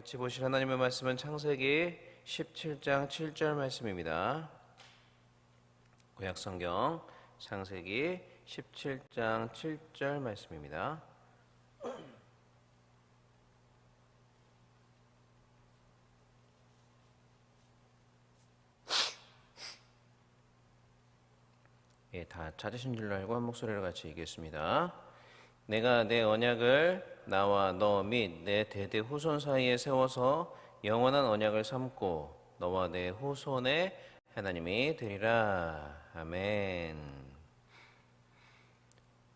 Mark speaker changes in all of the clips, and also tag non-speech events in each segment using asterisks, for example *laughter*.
Speaker 1: 같이 보실 하나님의 말씀은 창세기 17장 7절 말씀입니다. 구약 성경 창세기 17장 7절 말씀입니다. 예, 다 찾으신 줄로 알고 한 목소리로 같이 얘기했습니다. 내가 내 언약을 나와 너 및 내 대대 후손 사이에 세워서 영원한 언약을 삼고 너와 내 후손의 하나님이 되리라. 아멘.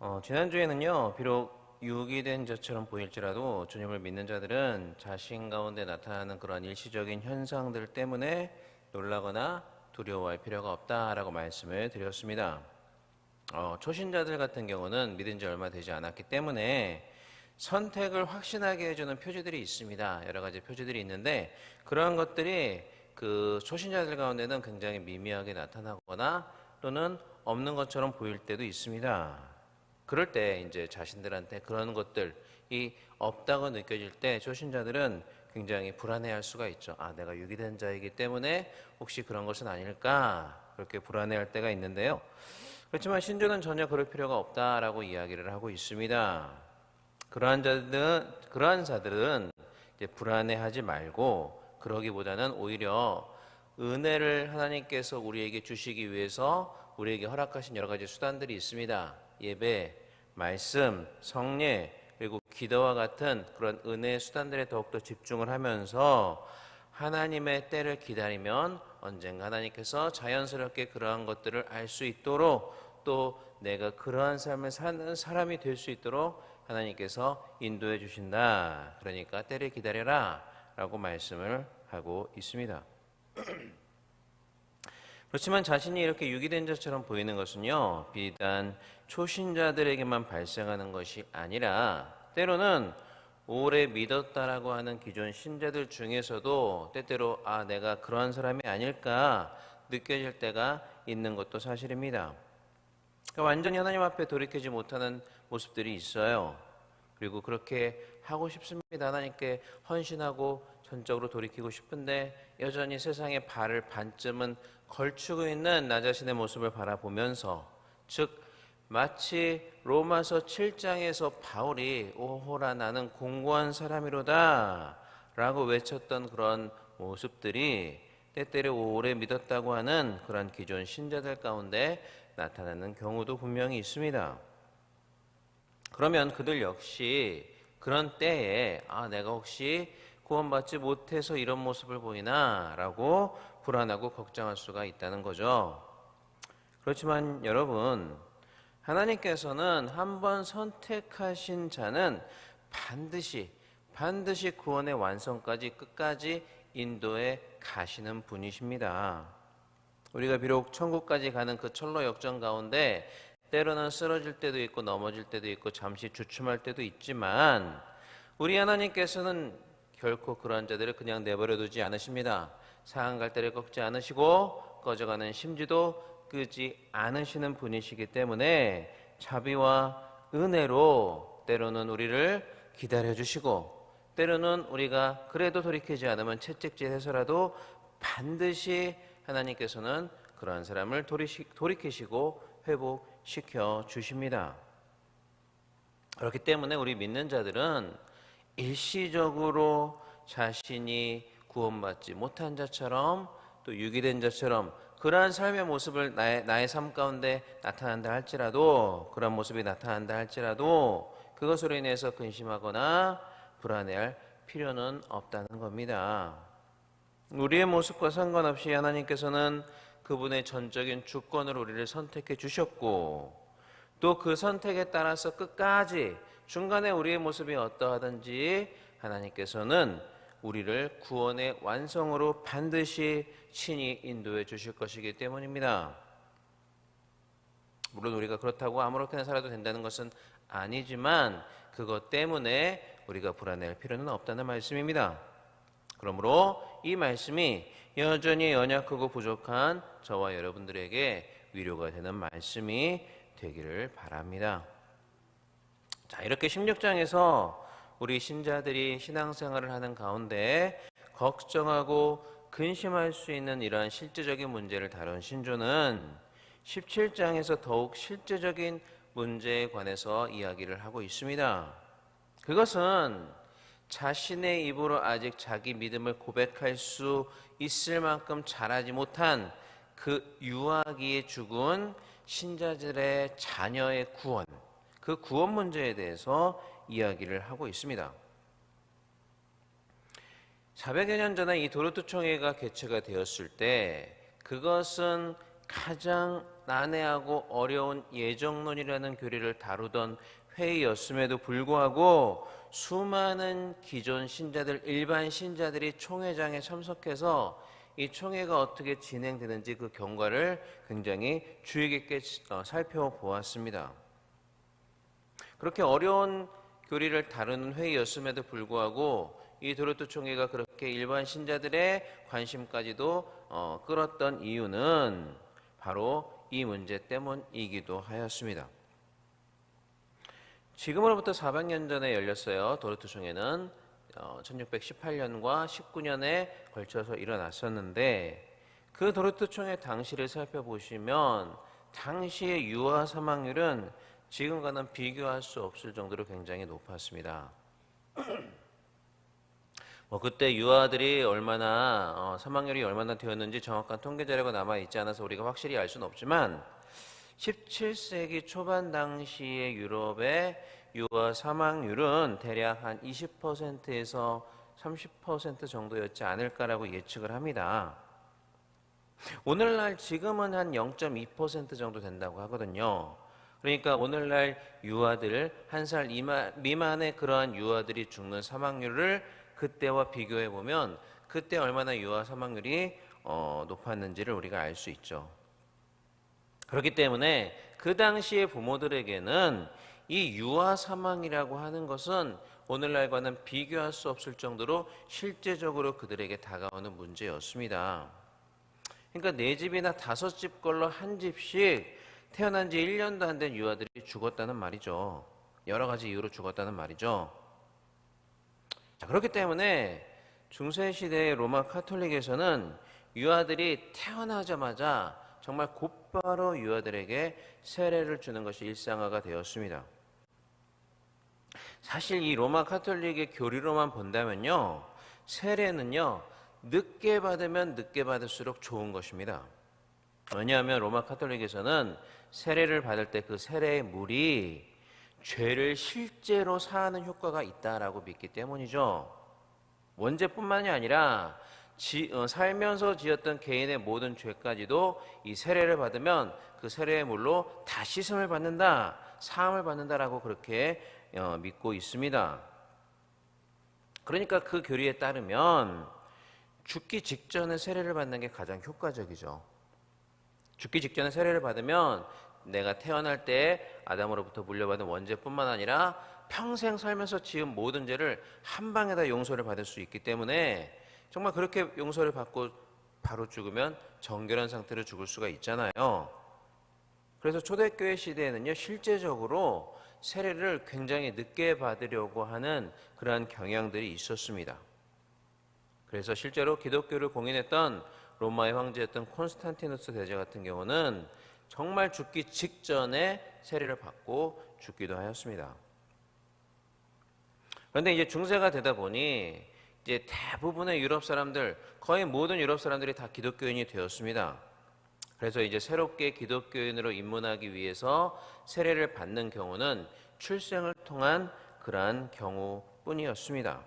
Speaker 1: 어, 지난주에는요, 비록 유기된 자처럼 보일지라도 주님을 믿는 자들은 자신 가운데 나타나는 그런 일시적인 현상들 때문에 놀라거나 두려워할 필요가 없다라고 말씀을 드렸습니다. 어, 초신자들 같은 경우는 믿은 지 얼마 되지 않았기 때문에 선택을 확신하게 해주는 표지들이 있습니다. 여러 가지 표지들이 있는데 그러한 것들이 그 초신자들 가운데는 굉장히 미미하게 나타나거나 또는 없는 것처럼 보일 때도 있습니다. 그럴 때 이제 자신들한테 그런 것들이 없다고 느껴질 때 초신자들은 굉장히 불안해할 수가 있죠. 아, 내가 유기된 자이기 때문에 혹시 그런 것은 아닐까 그렇게 불안해할 때가 있는데요. 그렇지만 신조는 전혀 그럴 필요가 없다라고 이야기를 하고 있습니다. 그러한 자들은 그러한 자들은 이제 불안해하지 말고 그러기보다는 오히려 은혜를 하나님께서 우리에게 주시기 위해서 우리에게 허락하신 여러 가지 수단들이 있습니다. 예배, 말씀, 성례, 그리고 기도와 같은 그런 은혜의 수단들에 더욱더 집중을 하면서 하나님의 때를 기다리면 언젠가 하나님께서 자연스럽게 그러한 것들을 알 수 있도록 또 내가 그러한 삶을 사는 사람이 될 수 있도록 하나님께서 인도해 주신다. 그러니까 때를 기다려라. 라고 말씀을 하고 있습니다. *clears throat* 그렇지만 자신이 이렇게 유기된 자처럼 보이는 것은요, 비단 초신자들에게만 발생하는 것이 아니라 때로는 오래 믿었다라고 하는 기존 신자들 중에서도 때때로 아, 내가 그러한 사람이 아닐까 느껴질 때가 있는 것도 사실입니다. 그러니까 완전히 하나님 앞에 돌이키지 못하는 모습들이 있어요. 그리고 그렇게 하고 싶습니다. 하나님께 헌신하고 전적으로 돌이키고 싶은데 여전히 세상에 발을 반쯤은 걸치고 있는 나 자신의 모습을 바라보면서 즉 마치 로마서 7장에서 바울이 오호라 나는 공고한 사람이로다 라고 외쳤던 그런 모습들이 때때로 오래 믿었다고 하는 그런 기존 신자들 가운데 나타나는 경우도 분명히 있습니다. 그러면 그들 역시 그런 때에 아 내가 혹시 구원받지 못해서 이런 모습을 보이나라고 불안하고 걱정할 수가 있다는 거죠. 그렇지만 여러분 하나님께서는 한번 선택하신 자는 반드시 반드시 구원의 완성까지 끝까지 인도해 가시는 분이십니다. 우리가 비록 천국까지 가는 그 철로 역정 가운데 때로는 쓰러질 때도 있고 넘어질 때도 있고 잠시 주춤할 때도 있지만 우리 하나님께서는 결코 그러한 자들을 그냥 내버려 두지 않으십니다. 상한 갈대를 꺾지 않으시고 꺼져가는 심지도 끄지 않으시는 분이시기 때문에 자비와 은혜로 때로는 우리를 기다려 주시고 때로는 우리가 그래도 돌이키지 않으면 채찍질 해서라도 반드시 하나님께서는 그러한 사람을 돌이키시고 회복시켜 주십니다. 그렇기 때문에 우리 믿는 자들은 일시적으로 자신이 구원받지 못한 자처럼 또 유기된 자처럼 그러한 삶의 모습을 나의, 나의 삶 가운데 나타난다 할지라도 그런 모습이 나타난다 할지라도 그것으로 인해서 근심하거나 불안해할 필요는 없다는 겁니다. 우리의 모습과 상관없이 하나님께서는 그분의 전적인 주권으로 우리를 선택해 주셨고 또 그 선택에 따라서 끝까지 중간에 우리의 모습이 어떠하든지 하나님께서는 우리를 구원의 완성으로 반드시 친히 인도해 주실 것이기 때문입니다. 물론 우리가 그렇다고 아무렇게나 살아도 된다는 것은 아니지만 그것 때문에 우리가 불안해할 필요는 없다는 말씀입니다. 그러므로 이 말씀이 여전히 연약하고 부족한 저와 여러분들에게 위로가 되는 말씀이 되기를 바랍니다. 자, 이렇게 16장에서 우리 신자들이 신앙생활을 하는 가운데 걱정하고 근심할 수 있는 이러한 실제적인 문제를 다룬 신조는 17장에서 더욱 실제적인 문제에 관해서 이야기를 하고 있습니다. 그것은 자신의 입으로 아직 자기 믿음을 고백할 수 있을 만큼 잘하지 못한 그 유아기에 죽은 신자들의 자녀의 구원, 그 구원 문제에 대해서 이야기를 하고 있습니다. 400여 년 전에 이 도르트 총회가 개최가 되었을 때 그것은 가장 난해하고 어려운 예정론이라는 교리를 다루던 회의였음에도 불구하고 수많은 기존 신자들, 일반 신자들이 총회장에 참석해서 이 총회가 어떻게 진행되는지 그 경과를 굉장히 주의 깊게 어, 살펴보았습니다. 그렇게 어려운 교리를 다루는 회의였음에도 불구하고 이 도르트 총회가 그렇게 일반 신자들의 관심까지도 어, 끌었던 이유는 바로 이 문제 때문이기도 하였습니다. 지금으로부터 400년 전에 열렸어요. 도르트 총회는 어, 1618년과 19년에 걸쳐서 일어났었는데 그 도르트 총회 당시를 살펴보시면 당시의 유아 사망률은 지금과는 비교할 수 없을 정도로 굉장히 높았습니다. *clears throat* 뭐 그때 유아들이 얼마나 어, 사망률이 얼마나 되었는지 정확한 통계 자료가 남아 있지 않아서 우리가 확실히 알 수는 없지만 17세기 초반 당시의 유럽의 유아 사망률은 대략 한 20%에서 30% 정도였지 않을까라고 예측을 합니다. 오늘날 지금은 한 0.2% 정도 된다고 하거든요. 그러니까 오늘날 유아들 한 살 미만의 그러한 유아들이 죽는 사망률을 그때와 비교해 보면 그때 얼마나 유아 사망률이 어, 높았는지를 우리가 알 수 있죠. 그렇기 때문에 그 당시의 부모들에게는 이 유아 사망이라고 하는 것은 오늘날과는 비교할 수 없을 정도로 실제적으로 그들에게 다가오는 문제였습니다. 그러니까 네 집이나 다섯 집 걸로 한 집씩 태어난 지 1년도 안 된 유아들이 죽었다는 말이죠. 여러 가지 이유로 죽었다는 말이죠. 자, 그렇기 때문에 중세 시대의 로마 카톨릭에서는 유아들이 태어나자마자 정말 곧바로 유아들에게 세례를 주는 것이 일상화가 되었습니다. 사실 이 로마 카톨릭의 교리로만 본다면요. 세례는요. 늦게 받으면 늦게 받을수록 좋은 것입니다. 왜냐하면 로마 카톨릭에서는 세례를 받을 때 그 세례의 물이 죄를 실제로 사하는 효과가 있다라고 믿기 때문이죠. 원죄뿐만이 아니라 지, 어, 살면서 지었던 개인의 모든 죄까지도 이 세례를 받으면 그 세례의 물로 다 씻음을 받는다, 사함을 받는다라고 그렇게 어, 믿고 있습니다. 그러니까 그 교리에 따르면 죽기 직전에 세례를 받는 게 가장 효과적이죠. 죽기 직전에 세례를 받으면 내가 태어날 때 아담으로부터 물려받은 원죄뿐만 아니라 평생 살면서 지은 모든 죄를 한 방에 다 용서를 받을 수 있기 때문에 정말 그렇게 용서를 받고 바로 죽으면 정결한 상태로 죽을 수가 있잖아요. 그래서 초대교회 시대에는요, 실제적으로 세례를 굉장히 늦게 받으려고 하는 그러한 경향들이 있었습니다. 그래서 실제로 기독교를 공인했던 로마의 황제였던 콘스탄티누스 대제 같은 경우는 정말 죽기 직전에 세례를 받고 죽기도 하였습니다. 그런데 이제 중세가 되다 보니 이제 대부분의 유럽 사람들, 거의 모든 유럽 사람들이 다 기독교인이 되었습니다. 그래서 이제 새롭게 기독교인으로 입문하기 위해서 세례를 받는 경우는 출생을 통한 그러한 경우뿐이었습니다.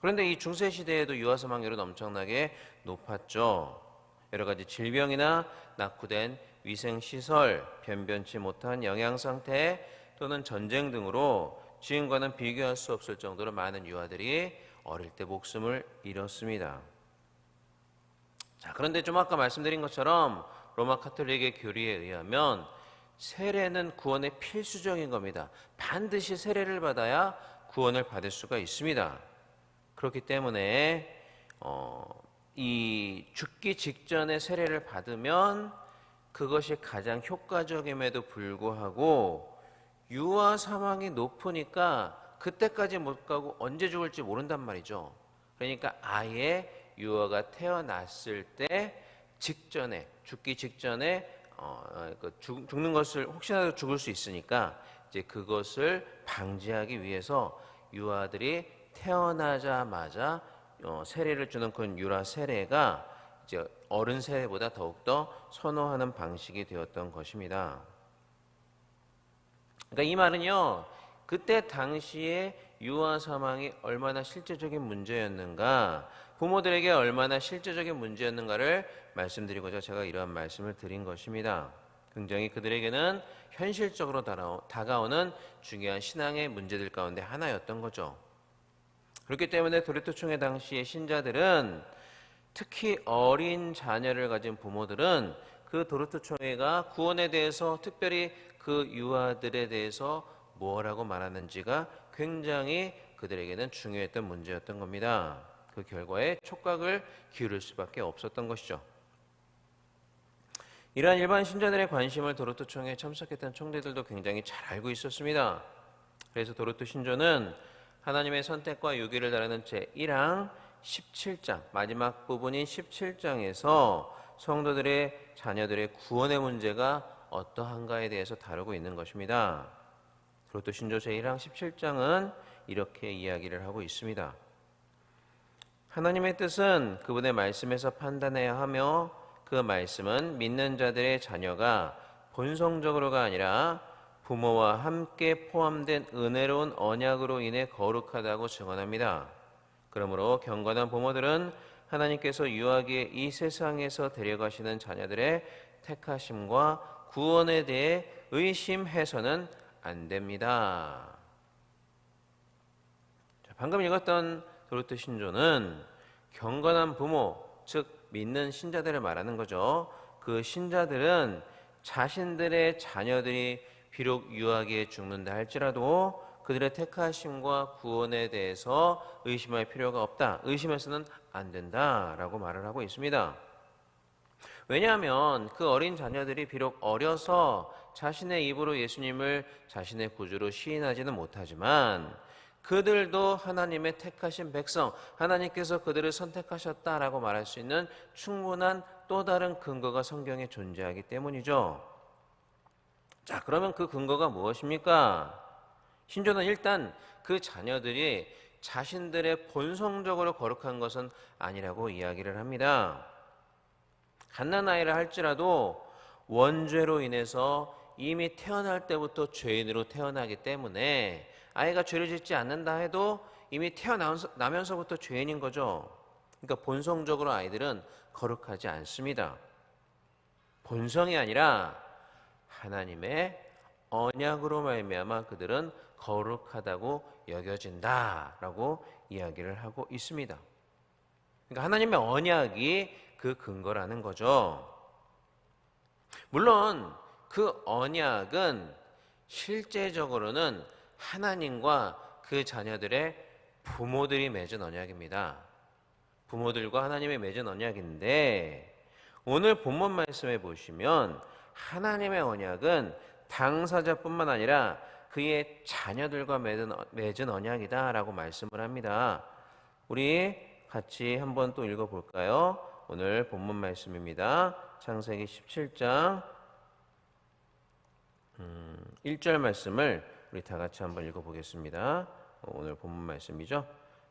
Speaker 1: 그런데 이 중세 시대에도 유아 사망률은 엄청나게 높았죠. 여러 가지 질병이나 낙후된 위생 시설, 변변치 못한 영양 상태 또는 전쟁 등으로 지금과는 비교할 수 없을 정도로 많은 유아들이 어릴 때 목숨을 잃었습니다. 자, 그런데 좀 아까 말씀드린 것처럼 로마 카톨릭의 교리에 의하면 세례는 구원의 필수적인 겁니다. 반드시 세례를 받아야 구원을 받을 수가 있습니다. 그렇기 때문에 어, 이 죽기 직전에 세례를 받으면 그것이 가장 효과적임에도 불구하고 유아 사망이 높으니까 그때까지 못 가고 언제 죽을지 모른단 말이죠. 그러니까 아예 유아가 태어났을 때 직전에 죽기 직전에 어, 어, 그 죽, 죽는 것을 혹시라도 죽을 수 있으니까 이제 그것을 방지하기 위해서 유아들이 태어나자마자 어, 세례를 주는 그 유라 세례가 이제 어른 세례보다 더욱더 선호하는 방식이 되었던 것입니다. 그러니까 이 말은요, 그때 당시에 유아 사망이 얼마나 실제적인 문제였는가, 부모들에게 얼마나 실제적인 문제였는가를 말씀드리고자 제가 이러한 말씀을 드린 것입니다. 굉장히 그들에게는 현실적으로 다가오는 중요한 신앙의 문제들 가운데 하나였던 거죠. 그렇기 때문에 도레토 총회 당시의 신자들은 특히 어린 자녀를 가진 부모들은 그 도르트 총회가 구원에 대해서 특별히 그 유아들에 대해서 뭐라고 말하는지가 굉장히 그들에게는 중요했던 문제였던 겁니다. 그 결과에 촉각을 기울일 수밖에 없었던 것이죠. 이러한 일반 신자들의 관심을 도로토 총회에 참석했던 총대들도 굉장히 잘 알고 있었습니다. 그래서 도로토 신조는 하나님의 선택과 유기를 다루는 제1항 17장 마지막 부분인 17장에서 성도들의 자녀들의 구원의 문제가 어떠한가에 대해서 다루고 있는 것입니다. 그리고 신조 제1항 17장은 이렇게 이야기를 하고 있습니다. 하나님의 뜻은 그분의 말씀에서 판단해야 하며 그 말씀은 믿는 자들의 자녀가 본성적으로가 아니라 부모와 함께 포함된 은혜로운 언약으로 인해 거룩하다고 증언합니다. 그러므로 경건한 부모들은 하나님께서 유하기에 이 세상에서 데려가시는 자녀들의 택하심과 구원에 대해 의심해서는 안 됩니다. 방금 읽었던 도르트 신조는 경건한 부모, 즉 믿는 신자들을 말하는 거죠. 그 신자들은 자신들의 자녀들이 비록 유하게 죽는다 할지라도 그들의 택하심과 구원에 대해서 의심할 필요가 없다. 의심해서는 안 된다 라고 말을 하고 있습니다. 왜냐하면 그 어린 자녀들이 비록 어려서 자신의 입으로 예수님을 자신의 구주로 시인하지는 못하지만 그들도 하나님의 택하신 백성, 하나님께서 그들을 선택하셨다라고 말할 수 있는 충분한 또 다른 근거가 성경에 존재하기 때문이죠. 자, 그러면 그 근거가 무엇입니까? 신조는 일단 그 자녀들이 자신들의 본성적으로 거룩한 것은 아니라고 이야기를 합니다. 갓난 아이를 할지라도 원죄로 인해서 이미 태어날 때부터 죄인으로 태어나기 때문에 아이가 죄를 짓지 않는다 해도 이미 태어나면서부터 죄인인 거죠. 그러니까 본성적으로 아이들은 거룩하지 않습니다. 본성이 아니라 하나님의 언약으로 말미암아 그들은 거룩하다고 여겨진다라고 이야기를 하고 있습니다. 그러니까 하나님의 언약이 그 근거라는 거죠. 물론 그 언약은 실제적으로는 하나님과 그 자녀들의 부모들이 맺은 언약입니다. 부모들과 하나님의 맺은 언약인데 오늘 본문 말씀에 보시면 하나님의 언약은 당사자뿐만 아니라 그의 자녀들과 맺은, 맺은 언약이다라고 말씀을 합니다. 우리 같이 한번 또 읽어볼까요? 오늘 본문 말씀입니다. 창세기 17장 음, 1절 말씀을 우리 다 같이 한번 읽어보겠습니다. 오늘 본문 말씀이죠.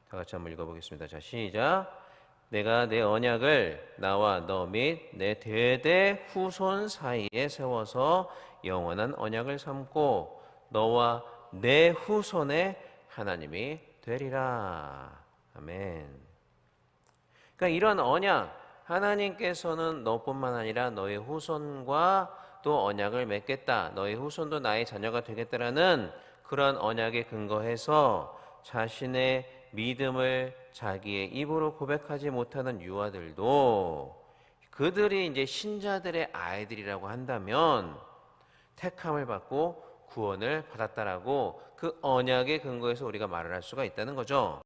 Speaker 1: 다 같이 한번 읽어보겠습니다. 자, 시작. 내가 내 언약을 나와 너 및 내 대대 후손 사이에 세워서 영원한 언약을 삼고 너와 내 후손의 하나님이 되리라. 아멘. 그러니까 이런 언약 하나님께서는 너뿐만 아니라 너의 후손과 또 언약을 맺겠다. 너의 후손도 나의 자녀가 되겠다라는 그런 언약에 근거해서 자신의 믿음을 자기의 입으로 고백하지 못하는 유아들도 그들이 이제 신자들의 아이들이라고 한다면 택함을 받고 구원을 받았다라고 그 언약의 근거에서 우리가 말을 할 수가 있다는 거죠.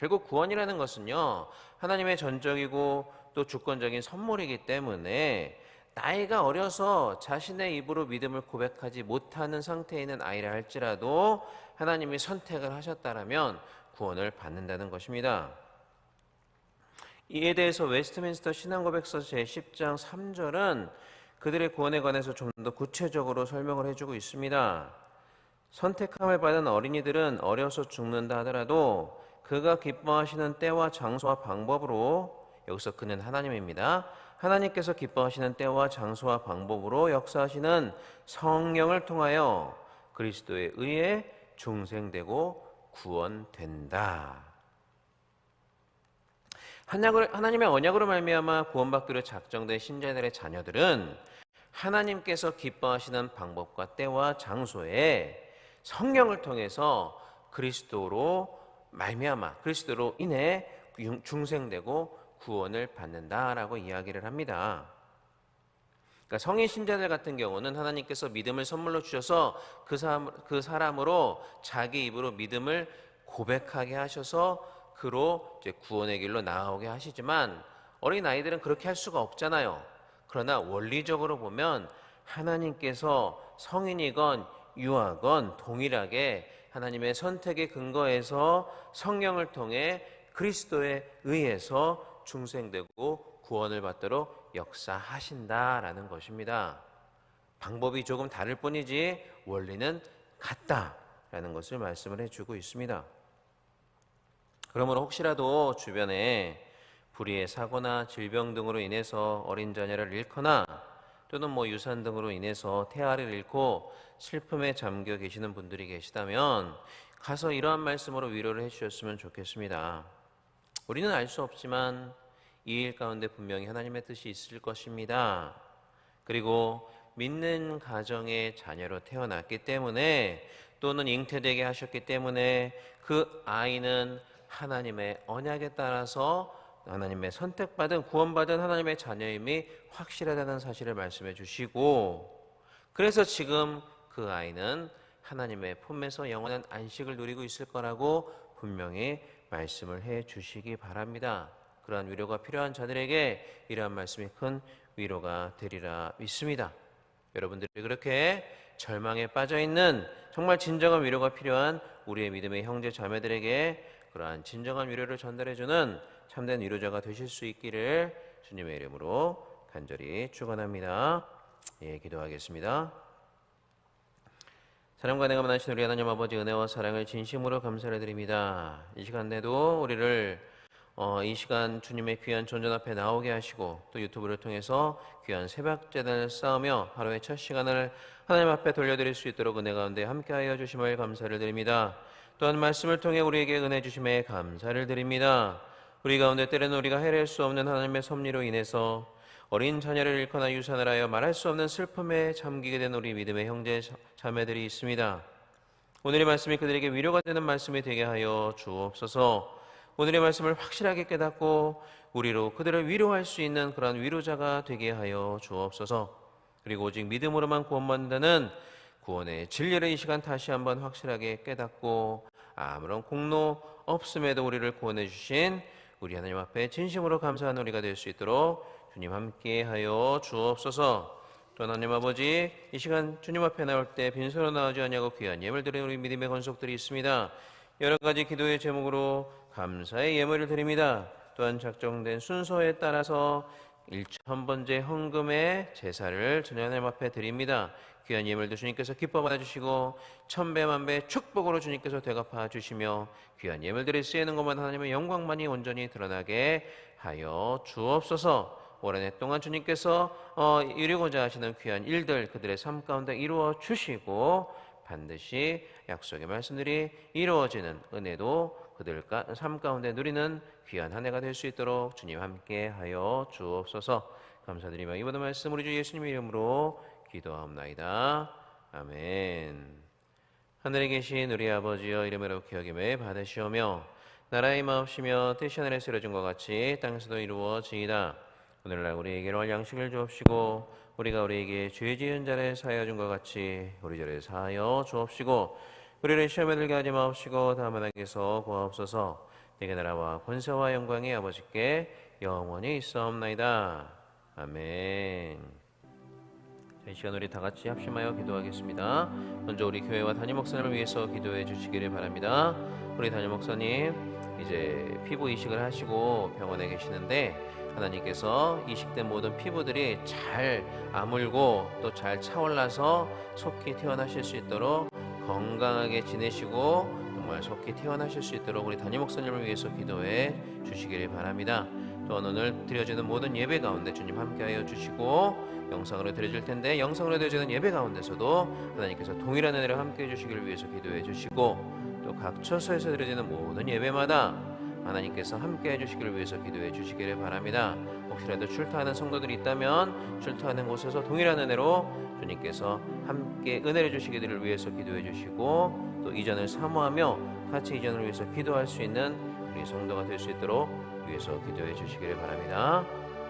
Speaker 1: 결국 구원이라는 것은요, 하나님의 전적이고 또 주권적인 선물이기 때문에 나이가 어려서 자신의 입으로 믿음을 고백하지 못하는 상태에 있는 아이라 할지라도 하나님이 선택을 하셨다라면 구원을 받는다는 것입니다. 이에 대해서 웨스트민스터 신앙고백서 제10장 3절은 그들의 구원에 관해서 좀 더 구체적으로 설명을 해주고 있습니다. 선택함을 받은 어린이들은 어려서 죽는다 하더라도 그가 기뻐하시는 때와 장소와 방법으로 여기서 그는 하나님입니다. 하나님께서 기뻐하시는 때와 장소와 방법으로 역사하시는 성령을 통하여 그리스도에 의해 중생되고 구원된다. 하나님의 언약으로 말미암아 구원받기로 작정된 신자들의 자녀들은 하나님께서 기뻐하시는 방법과 때와 장소에 성령을 통해서 그리스도로 말미암아 그리스도로 인해 중생되고 구원을 받는다라고 이야기를 합니다. 그러니까 성인 신자들 같은 경우는 하나님께서 믿음을 선물로 주셔서 그, 사람, 그 사람으로 자기 입으로 믿음을 고백하게 하셔서 그로 구원의 길로 나아오게 하시지만 어린 아이들은 그렇게 할 수가 없잖아요. 그러나 원리적으로 보면 하나님께서 성인이건 유아건 동일하게 하나님의 선택의 근거에서 성령을 통해 그리스도에 의해서 중생되고 구원을 받도록 역사하신다라는 것입니다. 방법이 조금 다를 뿐이지 원리는 같다라는 것을 말씀을 해주고 있습니다. 그러므로 혹시라도 주변에 불의의 사고나 질병 등으로 인해서 어린 자녀를 잃거나 또는 뭐 유산 등으로 인해서 태아를 잃고 슬픔에 잠겨 계시는 분들이 계시다면 가서 이러한 말씀으로 위로를 해주셨으면 좋겠습니다. 우리는 알 수 없지만 이 일 가운데 분명히 하나님의 뜻이 있을 것입니다. 그리고 믿는 가정의 자녀로 태어났기 때문에 또는 잉태되게 하셨기 때문에 그 아이는 하나님의 언약에 따라서 하나님의 선택받은 구원받은 하나님의 자녀임이 확실하다는 사실을 말씀해 주시고 그래서 지금 그 아이는 하나님의 품에서 영원한 안식을 누리고 있을 거라고 분명히 말씀을 해 주시기 바랍니다. 그러한 위로가 필요한 자들에게 이러한 말씀이 큰 위로가 되리라 믿습니다. 여러분들이 그렇게 절망에 빠져 있는 정말 진정한 위로가 필요한 우리의 믿음의 형제 자매들에게 그러한 진정한 위로를 전달해 주는 참된 위로자가 되실 수 있기를 주님의 이름으로 간절히 축원합니다. 예, 기도하겠습니다. 사랑과 내가 만나신 우리 하나님 아버지 은혜와 사랑을 진심으로 감사를 드립니다. 이 시간에도 우리를 어, 이 시간 주님의 귀한 존전 앞에 나오게 하시고 또 유튜브를 통해서 귀한 새벽 재단을 쌓으며 하루의 첫 시간을 하나님 앞에 돌려드릴 수 있도록 은혜 가운데 함께하여 주심을 감사를 드립니다. 또한 말씀을 통해 우리에게 은혜 주심에 감사를 드립니다. 우리 가운데 때로는 우리가 해낼 수 없는 하나님의 섭리로 인해서 어린 자녀를 잃거나 유산을 하여 말할 수 없는 슬픔에 잠기게 된 우리 믿음의 형제 자매들이 있습니다. 오늘의 말씀이 그들에게 위로가 되는 말씀이 되게 하여 주옵소서. 오늘의 말씀을 확실하게 깨닫고 우리로 그들을 위로할 수 있는 그런 위로자가 되게 하여 주옵소서. 그리고 오직 믿음으로만 구원받는다는 구원의 진리를 이 시간 다시 한번 확실하게 깨닫고 아무런 공로 없음에도 우리를 구원해 주신 우리 하나님 앞에 진심으로 감사한 우리가 될 수 있도록 주님 함께 하여 주옵소서. 또 하나님 아버지 이 시간 주님 앞에 나올 때 빈손으로 나오지 않냐고 귀한 예물 드리는 우리 믿음의 건속들이 있습니다. 여러 가지 기도의 제목으로 감사의 예물을 드립니다. 또한 작정된 순서에 따라서 1천번째 헌금의 제사를 하나님 앞에 드립니다. 귀한 예물도 주님께서 기뻐 받아주시고 천배만배 축복으로 주님께서 대갚아 주시며 귀한 예물들이 쓰이는 것만 하나님의 영광만이 온전히 드러나게 하여 주옵소서 올한해 동안 주님께서 어, 이루고자 하시는 귀한 일들 그들의 삶 가운데 이루어 주시고 반드시 약속의 말씀들이 이루어지는 은혜도 그들과 삶 가운데 누리는 귀한 한 해가 될 수 있도록 주님 함께 하여 주옵소서 감사드리며 이 모든 말씀 우리 주 예수님 이름으로 기도하옵나이다. 아멘. 하늘에 계신 우리 아버지여 이름으로 기억임에 받으시오며 나라의 마옵시며 뜻이 하늘에서 이루어진 것 같이 땅에서도 이루어지이다. 오늘날 우리에게 양식을 주옵시고 우리가 우리에게 죄 지은 자를 사하여 준것 같이 우리 죄를 사하여 주옵시고 우리를 시험에 들게 하지 마옵시고 다만 하게서 구하옵소서 내게 나라와 권세와 영광이 아버지께 영원히 있사옵나이다. 아멘. 이 시간 우리 다 같이 합심하여 기도하겠습니다. 먼저 우리 교회와 담임 목사님을 위해서 기도해 주시기를 바랍니다. 우리 담임 목사님 이제 피부 이식을 하시고 병원에 계시는데 하나님께서 이식된 모든 피부들이 잘 아물고 또 잘 차올라서 속히 태어나실 수 있도록 건강하게 지내시고 정말 속히 태어나실 수 있도록 우리 담임 목사님을 위해서 기도해 주시기를 바랍니다. 또한 오늘 드려지는 모든 예배 가운데 주님 함께하여 주시고 영상으로 드려질 텐데 영상으로 드려지는 예배 가운데서도 하나님께서 동일한 은혜를 함께해 주시기를 위해서 기도해 주시고 또 각 처소에서 드려지는 모든 예배마다 하나님께서 함께 해 주시기를 위해서 기도해 주시기를 바랍니다. 혹시라도 출타하는 성도들이 있다면 출타하는 곳에서 동일한 은혜로 주님께서 함께 은혜를 주시기를 위해서 기도해 주시고 또 이전을 사모하며 같이 이전을 위해서 기도할 수 있는 우리 성도가 될 수 있도록 위해서 기도해 주시기를 바랍니다.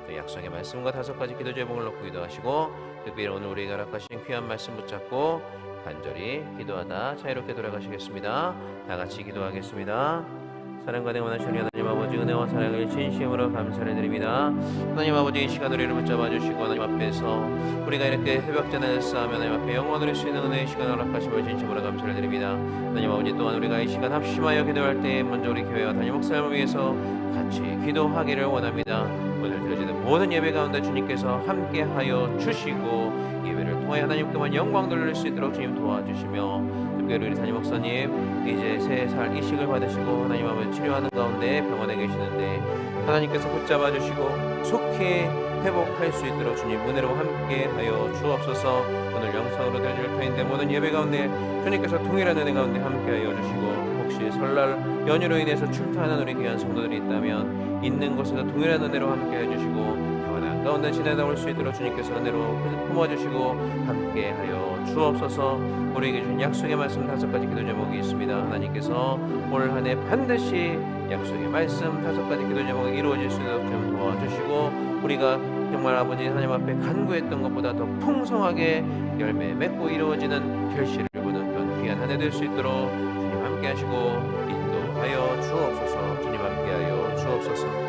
Speaker 1: 또 약속의 말씀과 다섯 가지 기도 제목을 놓고 기도하시고 특별히 오늘 우리가 허락하신 귀한 말씀 붙잡고 간절히 기도하다 자유롭게 돌아가시겠습니다. 다 같이 기도하겠습니다. 사랑과 내원하시는 하나님 아버지 은혜와 사랑을 진심으로 감사를 드립니다. 하나님 아버지 이 시간 우리를 붙잡아 주시고 하나님 앞에서 우리가 이렇게 새벽전을 쌓으며 하나님 앞에 영원 누릴 수 있는 은혜의 시간을 허락하심을 진심으로 감사를 드립니다. 하나님 아버지 또한 우리가 이 시간 합심하여 기도할 때 먼저 우리 교회와 담임 목사님을 위해서 같이 기도하기를 원합니다. 오늘 드려지는 모든 예배 가운데 주님께서 함께하여 주시고 예배를 통해 하나님께만 영광 돌릴 수 있도록 주님 도와주시며 우리 담임 목사님 이제 세 살 이식을 받으시고 하나님 아버지 치료하는 가운데 병원에 계시는데 하나님께서 붙잡아 주시고 속히 회복할 수 있도록 주님 은혜로 함께하여 주옵소서. 오늘 영상으로 드릴 터인데 모든 예배 가운데 주님께서 동일한 은혜 가운데 함께하여 주시고 혹시 설날 연휴로 인해서 출타하는 우리 귀한 성도들이 있다면 있는 곳에서 동일한 은혜로 함께해 주시고 평안한 가운데 지내다 올 수 있도록 주님께서 은혜로 품어주시고 함께하여 주옵소서. 우리에게 준 약속의 말씀 다섯 가지 기도 제목이 있습니다. 하나님께서 올한해 반드시 약속의 말씀 다섯 가지 기도 제목이 이루어질 수 있도록 좀 도와주시고 우리가 정말 아버지 하나님 앞에 간구했던 것보다 더 풍성하게 열매 맺고 이루어지는 결실을 보는 그런 귀한 한 해 될 수 있도록 주님 함께 하시고 인도하여 주옵소서. 주님 함께 하여 주옵소서